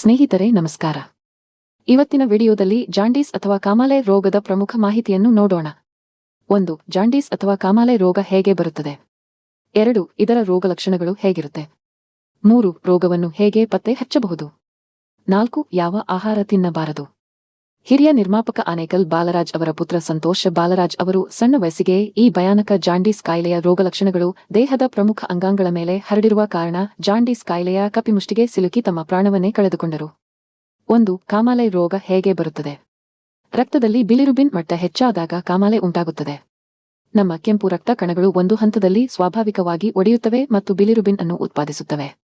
ಸ್ನೇಹಿತರೆ, ನಮಸ್ಕಾರ. ಇವತ್ತಿನ ವಿಡಿಯೋದಲ್ಲಿ ಜಾಂಡೀಸ್ ಅಥವಾ ಕಾಮಾಲೆ ರೋಗದ ಪ್ರಮುಖ ಮಾಹಿತಿಯನ್ನು ನೋಡೋಣ. ಒಂದು, ಜಾಂಡೀಸ್ ಅಥವಾ ಕಾಮಾಲೆ ರೋಗ ಹೇಗೆ ಬರುತ್ತದೆ? ಎರಡು, ಇದರ ರೋಗಲಕ್ಷಣಗಳು ಹೇಗಿರುತ್ತೆ? ಮೂರು, ರೋಗವನ್ನು ಹೇಗೆ ಪತ್ತೆ ಹಚ್ಚಬಹುದು? ನಾಲ್ಕು, ಯಾವ ಆಹಾರ ತಿನ್ನಬಾರದು? ಹಿರಿಯ ನಿರ್ಮಾಪಕ ಆನೇಕಲ್ ಬಾಲರಾಜ್ ಅವರ ಪುತ್ರ ಸಂತೋಷ್ ಬಾಲರಾಜ್ ಅವರು ಸಣ್ಣ ವಯಸ್ಸಿಗೆ ಈ ಭಯಾನಕ ಜಾಂಡೀಸ್ ಕಾಯಿಲೆಯ ರೋಗಲಕ್ಷಣಗಳು ದೇಹದ ಪ್ರಮುಖ ಅಂಗಾಂಗಳ ಮೇಲೆ ಹರಡಿರುವ ಕಾರಣ ಜಾಂಡೀಸ್ ಕಾಯಿಲೆಯ ಕಪಿಮುಷ್ಟಿಗೆ ಸಿಲುಕಿ ತಮ್ಮ ಪ್ರಾಣವನ್ನೇ ಕಳೆದುಕೊಂಡರು. ಒಂದು, ಕಾಮಾಲೆ ರೋಗ ಹೇಗೆ ಬರುತ್ತದೆ? ರಕ್ತದಲ್ಲಿ ಬಿಲಿರುಬಿನ್ ಮಟ್ಟ ಹೆಚ್ಚಾದಾಗ ಕಾಮಾಲೆ ಉಂಟಾಗುತ್ತದೆ. ನಮ್ಮ ಕೆಂಪು ರಕ್ತ ಕಣಗಳು ಒಂದು ಹಂತದಲ್ಲಿ ಸ್ವಾಭಾವಿಕವಾಗಿ ಒಡೆಯುತ್ತವೆ ಮತ್ತು ಬಿಲಿರುಬಿನ್ ಅನ್ನು ಉತ್ಪಾದಿಸುತ್ತವೆ.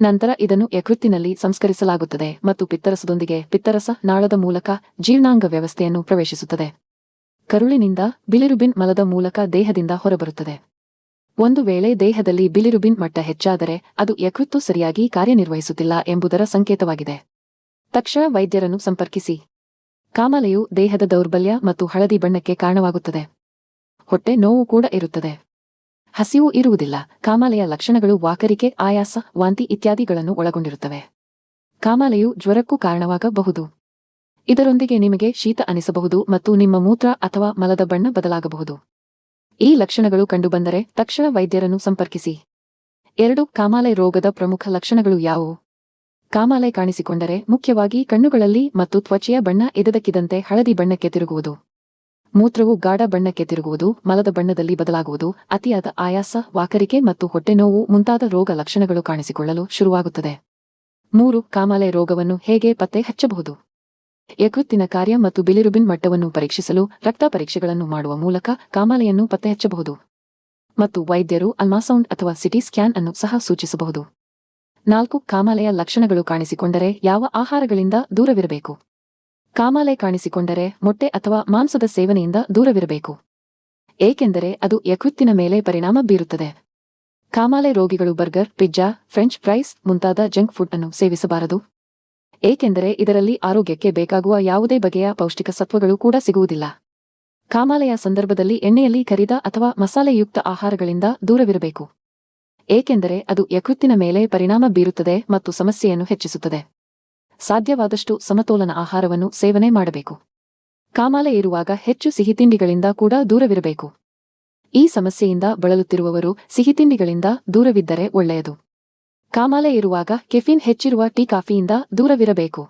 ನಂತರ ಇದನ್ನು ಯಕೃತ್ತಿನಲ್ಲಿ ಸಂಸ್ಕರಿಸಲಾಗುತ್ತದೆ ಮತ್ತು ಪಿತ್ತರಸದೊಂದಿಗೆ ಪಿತ್ತರಸ ನಾಳದ ಮೂಲಕ ಜೀರ್ಣಾಂಗ ವ್ಯವಸ್ಥೆಯನ್ನು ಪ್ರವೇಶಿಸುತ್ತದೆ. ಕರುಳಿನಿಂದ ಬಿಲಿರುಬಿನ್ ಮಲದ ಮೂಲಕ ದೇಹದಿಂದ ಹೊರಬರುತ್ತದೆ. ಒಂದು ವೇಳೆ ದೇಹದಲ್ಲಿ ಬಿಲಿರುಬಿನ್ ಮಟ್ಟ ಹೆಚ್ಚಾದರೆ ಅದು ಯಕೃತ್ತು ಸರಿಯಾಗಿ ಕಾರ್ಯನಿರ್ವಹಿಸುತ್ತಿಲ್ಲ ಎಂಬುದರ ಸಂಕೇತವಾಗಿದೆ. ತಕ್ಷಣ ವೈದ್ಯರನ್ನು ಸಂಪರ್ಕಿಸಿ. ಕಾಮಲೆಯು ದೇಹದ ದೌರ್ಬಲ್ಯ ಮತ್ತು ಹಳದಿ ಬಣ್ಣಕ್ಕೆ ಕಾರಣವಾಗುತ್ತದೆ. ಹೊಟ್ಟೆ ನೋವು ಕೂಡ ಇರುತ್ತದೆ. ಹಸಿವು ಇರುವುದಿಲ್ಲ. ಕಾಮಾಲೆಯ ಲಕ್ಷಣಗಳು ವಾಕರಿಕೆ, ಆಯಾಸ, ವಾಂತಿ ಇತ್ಯಾದಿಗಳನ್ನು ಒಳಗೊಂಡಿರುತ್ತವೆ. ಕಾಮಾಲೆಯು ಜ್ವರಕ್ಕೂ ಕಾರಣವಾಗಬಹುದು. ಇದರೊಂದಿಗೆ ನಿಮಗೆ ಶೀತ ಅನಿಸಬಹುದು ಮತ್ತು ನಿಮ್ಮ ಮೂತ್ರ ಅಥವಾ ಮಲದ ಬಣ್ಣ ಬದಲಾಗಬಹುದು. ಈ ಲಕ್ಷಣಗಳು ಕಂಡುಬಂದರೆ ತಕ್ಷಣ ವೈದ್ಯರನ್ನು ಸಂಪರ್ಕಿಸಿ. ಎರಡು, ಕಾಮಾಲೆ ರೋಗದ ಪ್ರಮುಖ ಲಕ್ಷಣಗಳು ಯಾವುವು? ಕಾಮಾಲೆ ಕಾಣಿಸಿಕೊಂಡರೆ ಮುಖ್ಯವಾಗಿ ಕಣ್ಣುಗಳಲ್ಲಿ ಮತ್ತು ತ್ವಚೆಯ ಬಣ್ಣ ಎದೆದಕ್ಕಿದಂತೆ ಹಳದಿ ಬಣ್ಣಕ್ಕೆ ತಿರುಗುವುದು. ಮೂತ್ರವು ಗಾಢ ಬಣ್ಣಕ್ಕೆ ತಿರುಗುವುದು ಮಲದ ಬಣ್ಣದಲ್ಲಿ ಬದಲಾಗುವುದು, ಅತಿಯಾದ ಆಯಾಸ, ವಾಕರಿಕೆ ಮತ್ತು ಹೊಟ್ಟೆನೋವು ಮುಂತಾದ ರೋಗ ಲಕ್ಷಣಗಳು ಕಾಣಿಸಿಕೊಳ್ಳಲು ಶುರುವಾಗುತ್ತದೆ. ಮೂರು, ಕಾಮಾಲೆ ರೋಗವನ್ನು ಹೇಗೆ ಪತ್ತೆ ಹಚ್ಚಬಹುದು? ಯಕೃತ್ತಿನ ಕಾರ್ಯ ಮತ್ತು ಬಿಲಿರುಬಿನ್ ಮಟ್ಟವನ್ನು ಪರೀಕ್ಷಿಸಲು ರಕ್ತ ಪರೀಕ್ಷೆಗಳನ್ನು ಮಾಡುವ ಮೂಲಕ ಕಾಮಾಲೆಯನ್ನು ಪತ್ತೆ ಹಚ್ಚಬಹುದು. ಮತ್ತು ವೈದ್ಯರು ಅಲ್ಮಾಸೌಂಡ್ ಅಥವಾ ಸಿಟಿ ಸ್ಕ್ಯಾನ್ ಅನ್ನು ಸಹ ಸೂಚಿಸಬಹುದು. ನಾಲ್ಕು, ಕಾಮಾಲೆಯ ಲಕ್ಷಣಗಳು ಕಾಣಿಸಿಕೊಂಡರೆ ಯಾವ ಆಹಾರಗಳಿಂದ ದೂರವಿರಬೇಕು? ಕಾಮಾಲೆ ಕಾಣಿಸಿಕೊಂಡರೆ ಮೊಟ್ಟೆ ಅಥವಾ ಮಾಂಸದ ಸೇವನೆಯಿಂದ ದೂರವಿರಬೇಕು. ಏಕೆಂದರೆ ಅದು ಯಕೃತ್ತಿನ ಮೇಲೆ ಪರಿಣಾಮ ಬೀರುತ್ತದೆ. ಕಾಮಾಲೆ ರೋಗಿಗಳು ಬರ್ಗರ್, ಪಿಜ್ಜಾ, ಫ್ರೆಂಚ್ ಫ್ರೈಸ್ ಮುಂತಾದ ಜಂಕ್ ಫುಡ್ ಅನ್ನು ಸೇವಿಸಬಾರದು. ಏಕೆಂದರೆ ಇದರಲ್ಲಿ ಆರೋಗ್ಯಕ್ಕೆ ಬೇಕಾಗುವ ಯಾವುದೇ ಬಗೆಯ ಪೌಷ್ಟಿಕ ಸತ್ವಗಳು ಕೂಡ ಸಿಗುವುದಿಲ್ಲ. ಕಾಮಾಲೆಯ ಸಂದರ್ಭದಲ್ಲಿ ಎಣ್ಣೆಯಲ್ಲಿ ಕರಿದ ಅಥವಾ ಮಸಾಲೆಯುಕ್ತ ಆಹಾರಗಳಿಂದ ದೂರವಿರಬೇಕು. ಏಕೆಂದರೆ ಅದು ಯಕೃತ್ತಿನ ಮೇಲೆ ಪರಿಣಾಮ ಬೀರುತ್ತದೆ ಮತ್ತು ಸಮಸ್ಯೆಯನ್ನು ಹೆಚ್ಚಿಸುತ್ತದೆ. ಸಾಧ್ಯವಾದಷ್ಟು ಸಮತೋಲನ ಆಹಾರವನ್ನು ಸೇವನೆ ಮಾಡಬೇಕು. ಕಾಮಾಲೆ ಇರುವಾಗ ಹೆಚ್ಚು ಸಿಹಿತಿಂಡಿಗಳಿಂದ ಕೂಡ ದೂರವಿರಬೇಕು. ಈ ಸಮಸ್ಯೆಯಿಂದ ಬಳಲುತ್ತಿರುವವರು ಸಿಹಿತಿಂಡಿಗಳಿಂದ ದೂರವಿದ್ದರೆ ಒಳ್ಳೆಯದು. ಕಾಮಾಲೆ ಇರುವಾಗ ಕೆಫಿನ್ ಹೆಚ್ಚಿರುವ ಟೀ ಕಾಫಿಯಿಂದ ದೂರವಿರಬೇಕು.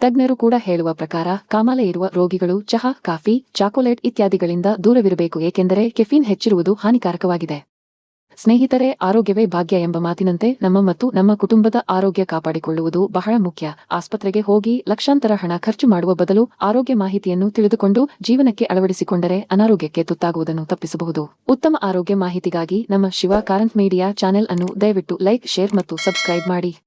ತಜ್ಞರು ಕೂಡ ಹೇಳುವ ಪ್ರಕಾರ ಕಾಮಾಲೆ ಇರುವ ರೋಗಿಗಳು ಚಹಾ, ಕಾಫಿ, ಚಾಕೊಲೇಟ್ ಇತ್ಯಾದಿಗಳಿಂದ ದೂರವಿರಬೇಕು, ಏಕೆಂದರೆ ಕೆಫಿನ್ ಹೆಚ್ಚಿರುವುದು ಹಾನಿಕಾರಕವಾಗಿದೆ. ಸ್ನೇಹಿತರೆ, ಆರೋಗ್ಯವೇ ಭಾಗ್ಯ ಎಂಬ ಮಾತಿನಂತೆ ನಮ್ಮ ಮತ್ತು ನಮ್ಮ ಕುಟುಂಬದ ಆರೋಗ್ಯ ಕಾಪಾಡಿಕೊಳ್ಳುವುದು ಬಹಳ ಮುಖ್ಯ. ಆಸ್ಪತ್ರೆಗೆ ಹೋಗಿ ಲಕ್ಷಾಂತರ ಹಣ ಖರ್ಚು ಮಾಡುವ ಬದಲು ಆರೋಗ್ಯ ಮಾಹಿತಿಯನ್ನು ತಿಳಿದುಕೊಂಡು ಜೀವನಕ್ಕೆ ಅಳವಡಿಸಿಕೊಂಡರೆ ಅನಾರೋಗ್ಯಕ್ಕೆ ತುತ್ತಾಗುವುದನ್ನು ತಪ್ಪಿಸಬಹುದು. ಉತ್ತಮ ಆರೋಗ್ಯ ಮಾಹಿತಿಗಾಗಿ ನಮ್ಮ ಶಿವ ಕಾರಂತ್ ಮೀಡಿಯಾ ಚಾನೆಲ್ ಅನ್ನು ದಯವಿಟ್ಟು ಲೈಕ್, ಶೇರ್ ಮತ್ತು ಸಬ್ಸ್ಕ್ರೈಬ್ ಮಾಡಿ.